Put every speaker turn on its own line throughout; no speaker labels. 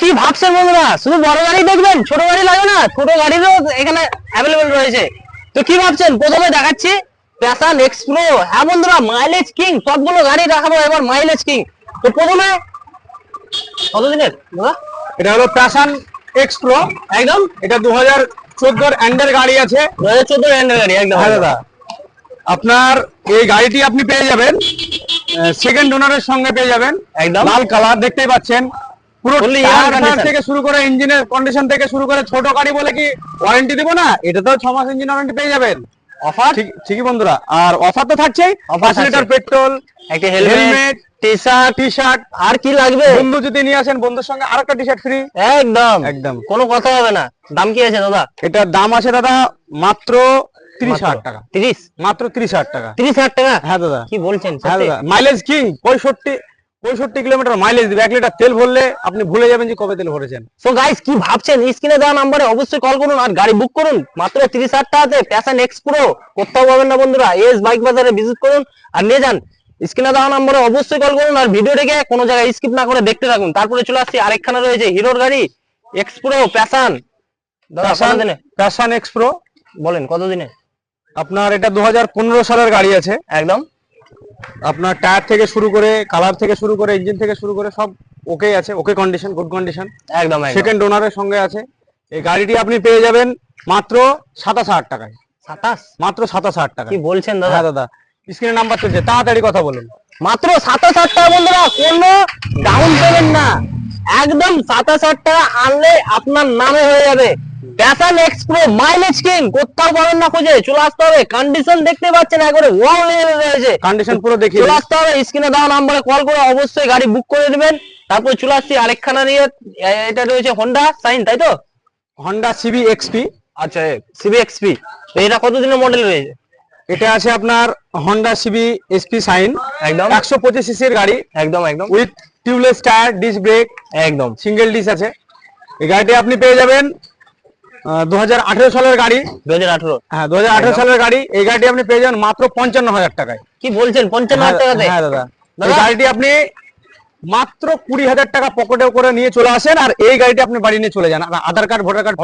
কি ভাবছেন বন্ধুরা? শুধু বড় গাড়ি দেখবেন? ছোট গাড়ি লাগে না ছোট গাড়িরও এখানে অ্যাভেলেবেল রয়েছে। তো কি ভাবছেন? প্রথমে দেখাচ্ছি প্যাশন এক্সপ্রো হ্যাঁ বন্ধুরা মাইলেজ কিং সবগুলো গাড়ি দেখাবো এবার মাইলেজ কিং তো প্রথমে কত দিনের দাদা?
এটা হলো প্যাশন এক্স প্রো
একদম?
এটা দু হাজার চোদ্দোর অ্যান্ডের গাড়ি আছে।
দু হাজার চোদ্দ র্যান্ডের গাড়ি একদম
হ্যাঁ দাদা। আপনার এই গাড়িটি আপনি পেয়ে যাবেন সেকেন্ড ওনারের সঙ্গে পেয়ে যাবেন।
একদম।
লাল কালার দেখতেই পাচ্ছেন। পুরো
Fully
টায়ার থেকে শুরু করে ইঞ্জিনের কন্ডিশন থেকে শুরু করে ছোট গাড়ি বলে কি ওয়ারেন্টি দেবো না? এটা তো ছ মাস ইঞ্জিন ওয়ারেন্টি পেয়ে যাবেন।
অফার
ঠিকই বন্ধুরা। আর অফার তো থাকছেই। পাঁচ
থাকছে।
লিটার পেট্রোল
একটা helmet
helmet
T shirt
T shirt
আর কি লাগবে?
বন্ধু যদি নিয়ে আসেন বন্ধুর সঙ্গে আরেকটা টি শার্ট ফ্রি
একদম।
একদম।
কোনো কথা হবে না। দাম কি আছে দাদা?
এটার দাম আছে দাদা মাত্র তিরিশ হাজার টাকা।
তিরিশ?
মাত্র তিরিশ হাজার টাকা।
তিরিশ হাজার টাকা?
হ্যাঁ দাদা।
কি বলছেন
হ্যাঁ দাদা। Mileage king? পঁয়ষট্টি পঁয়ষট্টি কিলোমিটার মাইলেজ দিবে। এক লিটার তেল ভরলে আপনি ভুলে যাবেন যে কবে তেল ভরেছেন।
সো গাইস কি ভাবছেন? স্ক্রিনে দেওয়া নাম্বারে অবশ্যই কল করুন আর গাড়ি বুক করুন। মাত্র তিরিশ হাজার টাকাতে প্যাশন এক্স প্রো কোথাও পাবেন না বন্ধুরা। এস বাইক বাজারে ভিজিট করুন আর নিয়ে যান। স্ক্রিনে দেওয়া নাম্বারে অবশ্যই কল করুন আর ভিডিও দেখে কোনো জায়গায় স্কিপ না করে দেখতে থাকুন। তারপরে চলে আসছি আরেকখানা রয়েছে হিরোর গাড়ি X Pro Passion
Passion X Pro
বলেন কতদিনে?
আপনার এটা দু হাজার পনেরো সালের গাড়ি আছে।
একদম।
আপনার টায়ার থেকে শুরু করে কালার থেকে শুরু করে ইঞ্জিন থেকে শুরু করে সব ওকে আছে ওকে কন্ডিশন গুড কন্ডিশন
একদম
সেকেন্ড ওনারের সঙ্গে আছে। এই গাড়িটি আপনি পেয়ে যাবেন মাত্র সাতাশ হাজার টাকায়।
সাতাশ?
মাত্র সাতাশ হাজার টাকা
কি বলছেন দাদা?
হ্যাঁ দাদা। স্ক্রিনে নাম্বার চলছে তাড়াতাড়ি কথা বলুন।
মাত্র সাতাশ হাজার টাকা বন্ধুরা কোনো ডাউন পেমেন্ট না। একদম সাতাশ হাজার টাকা আনলে আপনার নামে হয়ে যাবে। প্যাশন এক্সপ্রো মাইলেজ কিং কোথাও পাবেন না খুঁজে। চলে আসতে হবে। কন্ডিশন দেখতে পাচ্ছেন একবারে ওয়াও লেভেলে রয়েছে।
কন্ডিশন পুরো দেখিয়ে
চলে আসতে হবে স্ক্রিনে দেওয়া নাম্বারে কল করে অবশ্যই গাড়ি বুক করে নেবেন তারপর চলে আসছি আরেকখানা নিয়ে। এটা রয়েছে হোন্ডা সাইন তাই তো?
হন্ডা সিবি এক্সপি
আচ্ছা সিবি এক্সপি এটা কতদিনের মডেল রয়েছে?
এটা আছে আপনার হন্ডা সিবি এসপি সাইন।
একদম।
একশো পঁচিশ সিসির গাড়ি।
একদম একদম।
With tubeless tyre disc brake
একদম।
সিঙ্গেল ডিস আছে। এই গাড়িটি আপনি পেয়ে যাবেন দু সালের গাড়ি।
দু
হ্যাঁ দু সালের গাড়ি। এই গাড়িটি আপনি পেয়ে যাবেন মাত্র পঞ্চান্ন হাজার টাকায়।
কি বলছেন? পঞ্চান্ন হাজার
হ্যাঁ দাদা।
দাদা?
এই গাড়িটি আপনি মাত্র কুড়ি হাজার টাকা পকেটে করে নিয়ে চলে আসেন আর এই গাড়িটি আপনি বাড়ি নিয়ে চলে যান। আর আধার কার্ড ভোটার কার্ড?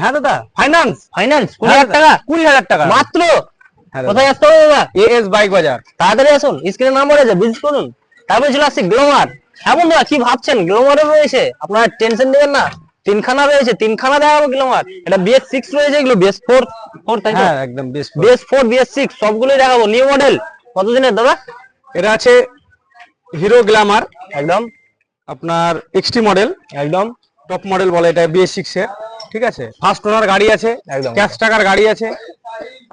হ্যাঁ দাদা। ফাইন্যান্স
ফাইন্যান্স কুড়ি হাজার টাকা।
কুড়ি হাজার টাকা?
মাত্র?
হ্যাঁ দাদা।
কোথায় আসতে হবে দাদা
এএস বাইক বাজার
তাড়াতাড়ি আসুন স্ক্রিনের নাম্বার আছে ভিজিট করুন। তারপরে চলে আসছি গ্লোমার হ্যাঁ বন্ধুরা কি ভাবছেন? গ্লোমারও রয়েছে। আপনারা টেনশন নেবেন না। তিনখানা রয়েছে তিনখানা দেখাবো গ্লোমার এটা বিএস সিক্স রয়েছে এগুলো বিএস ফোর ফোর তাই
হ্যাঁ একদম
বিএস ফোর বিএস সিক্স সবগুলোই দেখাবো। নিউ মডেল কতদিনের দাদা?
এটা আছে হিরো গ্ল্যামার
একদম।
আপনার এক্সটি মডেল
একদম।
টপ মডেল বলে এটা বিএস সিক্স এর। ঠিক আছে? ফার্স্ট ওনার গাড়ি আছে
একদম।
ক্যাশ টাকার গাড়ি আছে।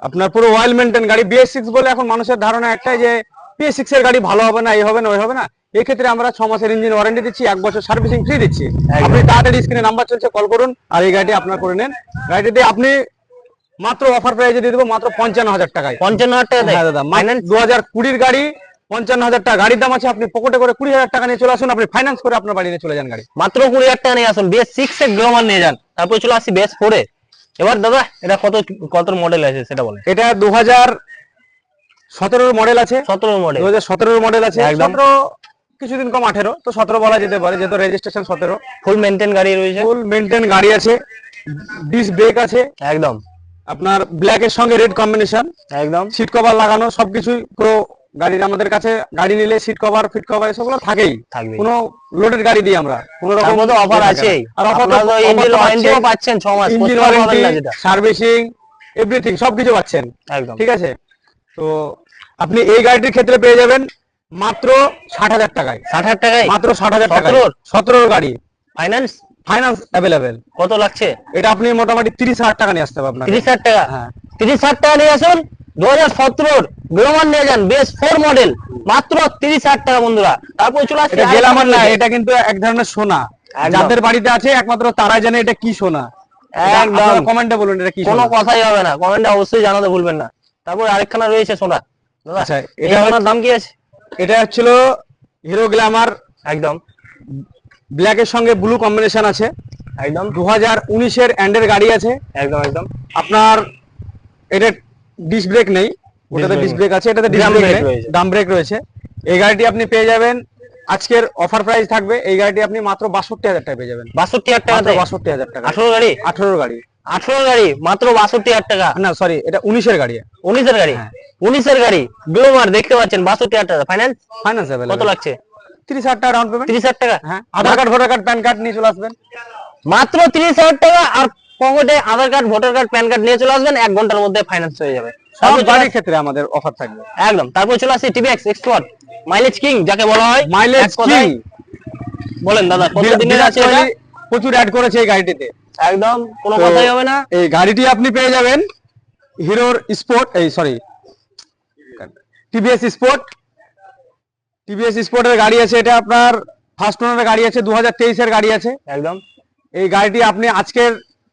আপনার পুরো ওয়েল মেনটেন গাড়ি বিএস সিক্স বলে এখন মানুষের ধারণা একটাই যে বিএস সিক্স এর গাড়ি ভালো হবে না এই হবে না ওই হবে না। এই ক্ষেত্রে আমরা ছ মাসের ইঞ্জিন ওয়ারেন্টি দিচ্ছি এক বছর সার্ভিসিং ফ্রি দিচ্ছি। আপনি তাড়াতাড়ি স্ক্রিনে নাম্বার চলছে কল করুন আর এই গাড়িটি আপনার করে নেন। গাড়িটি আপনি মাত্র অফার প্রাইজে দিয়ে দেবো মাত্র পঞ্চান্ন হাজার টাকায়।
পঞ্চান্ন হাজার টাকা
হ্যাঁ দাদা
ফাইন্যান্স
দু হাজার কুড়ির গাড়ি পঞ্চান্ন হাজার টাকা। গাড়ির দাম আছে আপনি পকেটে করে কুড়ি হাজার টাকা নিয়ে চলে আসুন আপনি ফাইন্যান্স করে আপনার বাড়ি নিয়ে চলে যান গাড়ি।
মাত্র কুড়ি হাজার টাকা নিয়ে আসুন বিএস সিক্স এর গ্লোমার নিয়ে যান। তারপর চলে আসছি বিএস ফোরে এবার দাদা এটা কত কত মডেল আছে সেটা বলেন।
এটা দু হাজার সতেরোর মডেল আছে।
সতেরো মডেল
দু হাজার সতেরোর মডেল আছে।
একদম।
কিছুদিন কম আঠেরো তো সতেরো বলা যেতে পারে যেহেতু রেজিস্ট্রেশন সতেরো।
ফুল মেনটেন গাড়ি রয়েছে।
ফুল মেনটেন গাড়ি আছে। ডিস ব্রেক আছে।
একদম।
আপনার ব্ল্যাক এর সঙ্গে রেড কম্বিনেশন
একদম।
সিট কভার লাগানো সবকিছুই পুরো গাড়ির আমাদের কাছে গাড়ি নিলে সিট কভার ফিট কভার এসবগুলো থাকেই।
থাকবে
কোনো লোডের গাড়ি দিই আমরা। কোনো রকম
অফার আছেই।
আর অফার
তো ইঞ্জিন ওয়ারেন্টিও পাচ্ছেন। মাস
ইঞ্জিন ওয়ারেন্টি সার্ভিসিং এভরিথিং সবকিছু পাচ্ছেন।
একদম।
ঠিক আছে? তো আপনি এই গাড়িটির ক্ষেত্রে পেয়ে যাবেন মাত্র ষাট হাজার টাকায়।
ষাট হাজার টাকায়?
মাত্র ষাট হাজার টাকা
সতেরোর?
সতেরোর গাড়ি।
ফাইন্যান্স
ফাইন্যান্স অ্যাভেলেবেল
কত লাগছে?
এটা আপনি মোটামুটি তিরিশ হাজার টাকা নিয়ে আসতে হবে আপনার
তিরিশ হাজার টাকা?
হ্যাঁ।
তিরিশ হাজার টাকা নিয়ে আসুন? দু হাজার সতেরোর? গ্লোমার নিয়ে যান বেশ ফোর মডেল মাত্র তিরিশ হাজার টাকা বন্ধুরা। তারপর চলে আসছে
গেলামার না এটা কিন্তু এক ধরনের সোনা। যাদের বাড়িতে আছে একমাত্র তারাই জানে এটা কি সোনা।
একদম।
কমেন্টে বলুন এটা কি
কোনো কথাই হবে না। কমেন্টে অবশ্যই জানাতে ভুলবেন না। তারপর আরেকখানা রয়েছে সোনা।
আচ্ছা,
এটা সোনার দাম কি আছে?
এটা হচ্ছিল হিরো গ্ল্যামার।
একদম।
ব্ল্যাক এর সঙ্গে ব্লু কম্বিনেশন আছে।
একদম।
দু হাজার উনিশের এন্ডের গাড়ি আছে।
একদম একদম।
আপনার এটা ডিস ব্রেক নেই। ওটাতে
brake
ডিস ব্রেক আছে এটাতে disc
Drum
brake drum brake রয়েছে। এই গাড়িটি আপনি পেয়ে যাবেন আজকের অফার প্রাইস থাকবে এই গাড়িটি আপনি মাত্র বাষট্টি হাজার টাকা পেয়ে যাবেন।
বাষট্টি হাজার টাকাতে?
বাষট্টি হাজার টাকা
আঠারো গাড়ি?
আঠারো গাড়ি।
আঠারো গাড়ি? মাত্র বাষট্টি হাজার টাকা?
না সরি এটা উনিশের গাড়ি।
উনিশের গাড়ি?
হ্যাঁ।
উনিশের গাড়ি? গ্লোমার দেখতে পাচ্ছেন বাষট্টি হাজার টাকা। ফাইন্যান্স
ফাইন্যান্স
কত লাগছে?
তিরিশ হাজার টাকা ডাউন পেমেন্ট
তিরিশ হাজার টাকা?
হ্যাঁ। Aadhaar card voter card PAN card নিয়ে চলে আসবেন।
মাত্র তিরিশ হাজার টাকা আর পকেটে Aadhaar card voter card PAN card নিয়ে চলে আসবেন এক ঘণ্টার মধ্যে ফাইন্যান্স হয়ে যাবে।
সব গাড়ির ক্ষেত্রে আমাদের অফার থাকবে।
একদম। তারপর চলে আসছে টিভিএক্স এক্সপোর্ট মাইলেজ কিং যাকে বলা হয়
মাইলেজ
কথায়- বলেন দাদা কত দিনের আছে এটা?
প্রচুর অ্যাড করেছে এই গাড়িটিতে।
একদম কোনো কথাই হবে না।
এই গাড়িটি আপনি পেয়ে যাবেন হিরোর স্পোর্ট এই সরি টিভিএস স্পোর্ট টিভিএস স্পোর্টের গাড়ি আছে এটা আপনার ফার্স্ট ওনারের গাড়ি আছে দু হাজার তেইশের গাড়ি আছে।
একদম।
এই গাড়িটি আপনি আজকের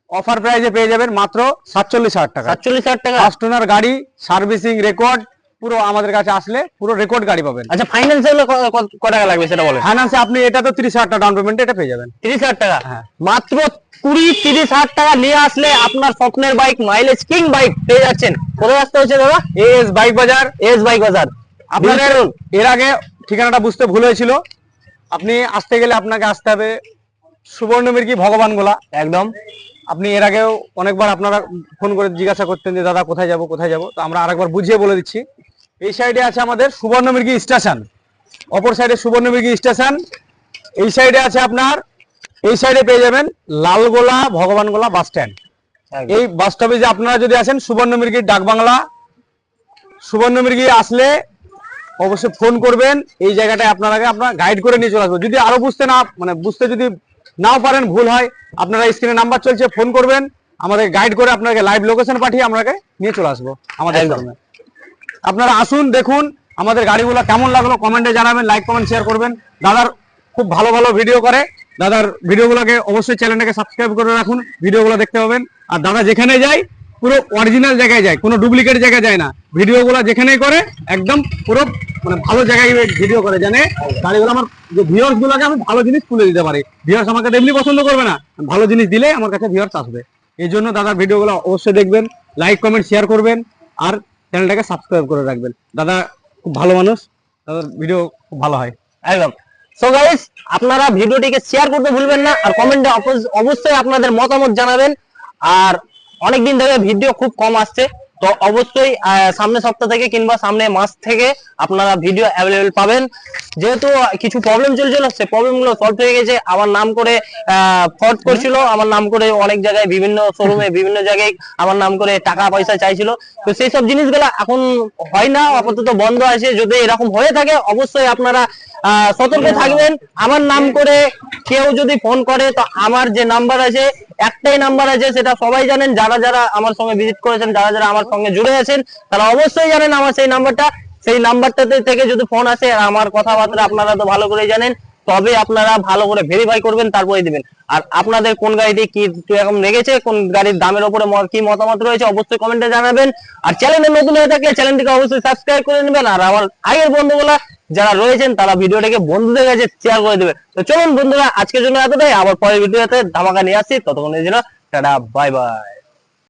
অফার প্রাইজে পেয়ে যাবেন মাত্র সাতচল্লিশ হাজার টাকা।
সাতচল্লিশ হাজার টাকা।
ফার্স্ট ওনার গাড়ি সার্ভিসিং রেকর্ড পুরো আমাদের কাছে আসলে পুরো রেকর্ড গাড়ি পাবেন।
আচ্ছা ফাইন্যান্স হলে ক- ক- ক টাকা লাগবে সেটা বলেন।
ফাইন্যান্সে আপনি এটা তো তিরিশ হাজার টাকা ডাউন পেমেন্ট এটা পেয়ে যাবেন।
তিরিশ হাজার টাকা?
হ্যাঁ।
মাত্র কুড়ি তিরিশ হাজার টাকা নিয়ে আসলে আপনার স্বপ্নের বাইক মাইলেজ কিং বাইক পেয়ে যাচ্ছেন। কোথায় আসতে হচ্ছে দাদা?
S bike Bazar
S bike Bazar
আপনাদের এর আগে ঠিকানাটা বুঝতে ভুল হয়েছিল। আপনি আসতে গেলে আপনাকে আসতে হবে সুবর্ণমির্গি ভগবান গোলা?
একদম।
আপনি এর আগেও অনেকবার আপনারা ফোন করে জিজ্ঞাসা করতেন যে দাদা কোথায় যাব কোথায় যাব? তো আমরা আরেকবার বুঝিয়ে বলে দিচ্ছি। এই সাইডে আছে আমাদের সুবর্ণমির্গি স্টেশন। অপর সাইডে সুবর্ণমির্গি স্টেশন। এই সাইডে আছে আপনার এই সাইডে পেয়ে যাবেন লালগোলা ভগবানগোলা বাস স্ট্যান্ড। এই বাস স্টপে যে আপনারা যদি আসেন সুবর্ণমির্গির ডাকবাংলা সুবর্ণমির্গি আসলে অবশ্যই ফোন করবেন। এই জায়গাটায় আপনারাকে আপনার গাইড করে নিয়ে চলে আসব। যদি আরও বুঝতে না মানে বুঝতে যদি নাও পারেন ভুল হয়। আপনারা স্ক্রিনে নাম্বার চলছে ফোন করবেন। আমাদের গাইড করে আপনাকে লাইভ লোকেশন পাঠিয়ে আপনাকে নিয়ে চলে আসব আমাদের। আপনারা আসুন দেখুন আমাদের গাড়িগুলো কেমন লাগল কমেন্টে জানাবেন লাইক কমেন্ট শেয়ার করবেন। দাদার খুব ভালো ভালো ভিডিও করে। দাদার ভিডিওগুলোকে অবশ্যই চ্যানেলটাকে সাবস্ক্রাইব করে রাখুন ভিডিওগুলো দেখতে পাবেন। আর দাদা যেখানে যায় পুরো অরিজিনাল জায়গায় যায়, কোনো ডুপ্লিকেট জায়গায় যায় না। ভিডিওগুলো যেখানেই করে, একদম পুরো মানে ভালো জায়গায় ভিডিও করে, জানে? গাড়িগুলো আমার, যে ভিউয়ার্স গুলোকে আমি ভালো জিনিস তুলে দিতে পারি। ভিউয়ার্স আমাকে এমনি পছন্দ করবে না। ভালো জিনিস দিলে আমার কাছে ভিউয়ার্স আসবে। এই জন্য দাদার ভিডিওগুলো অবশ্যই দেখবেন লাইক কমেন্ট শেয়ার করবেন, আর চ্যানেলটাকে সাবস্ক্রাইব করে রাখবেন। দাদা খুব ভালো মানুষ, দাদার ভিডিও খুব ভালো হয়।
একদম। সো গাইস আপনারা ভিডিওটিকে শেয়ার করতে ভুলবেন না, আর কমেন্টে অবশ্যই আপনাদের মতামত জানাবেন। আর অনেকদিন ধরে ভিডিও খুব কম আসছে। তো অবশ্যই আহ, সামনের সপ্তাহ থেকে কিংবা সামনে মাস থেকে আপনারা ভিডিও অ্যাভেলেবেল পাবেন। যেহেতু কিছু প্রবলেম চলছিল সে প্রবলেমগুলো সলভ হয়ে গেছে। আমার নাম করে ফ্রড করছিল। আমার নাম করে অনেক জায়গায় বিভিন্ন শোরুমে বিভিন্ন জায়গায় আমার নাম করে টাকা পয়সা চাইছিল। তো সেই সব জিনিসগুলো এখন হয় না আপাতত বন্ধ আছে। যদি এরকম হয়ে থাকে অবশ্যই আপনারা আহ, সতর্ক থাকবেন। আমার নাম করে কেউ যদি ফোন করে তো আমার যে নাম্বার আছে একটাই নাম্বার আছে সেটা সবাই জানেন। যারা যারা আমার সঙ্গে ভিজিট করেছেন যারা যারা আমার সঙ্গে জুড়ে আছেন তারা অবশ্যই জানেন আমার সেই নাম্বারটা। সেই নাম্বারটাতে থেকে যদি ফোন আসে আর আমার কথাবার্তা আপনারা তো ভালো করে জানেন, তবে আপনারা ভালো করে ভেরিফাই করবেন তারপরে দিবেন। আর আপনাদের কোন গাড়িতে কি এরকম লেগেছে, কোন গাড়ির দামের উপরে কি মতামত রয়েছে, অবশ্যই কমেন্টে জানাবেন। আর চ্যানেলে নতুন হয়ে থাকলে চ্যানেলটিকে অবশ্যই সাবস্ক্রাইব করে নেবেন। আর আমার আগের বন্ধুগুলা যারা রয়েছেন, তারা ভিডিওটাকে বন্ধুদের কাছে শেয়ার করে দেবে তো চলুন বন্ধুরা, আজকের জন্য এতটাই। আবার পরের ভিডিওতে ধামাকা নিয়ে আসছি। ততক্ষণের জন্য টাটা বাই বাই